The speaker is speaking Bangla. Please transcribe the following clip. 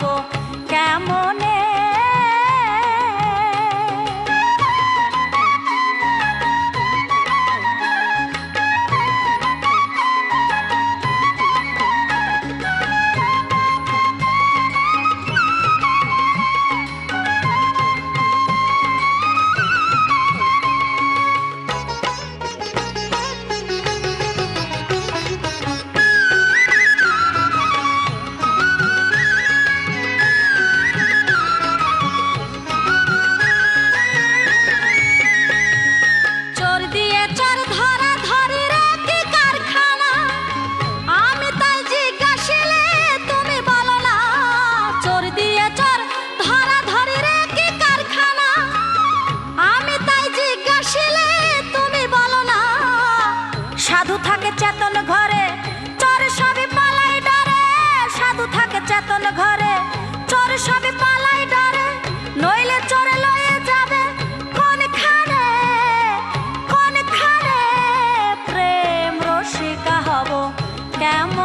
Vô সনাতন ঘরে। চোর সবে পালাই ডারে, নইলে চোরে লয়ে যাবে। কোন খানে কোন খানে প্রেম রসিকা হব? কেমন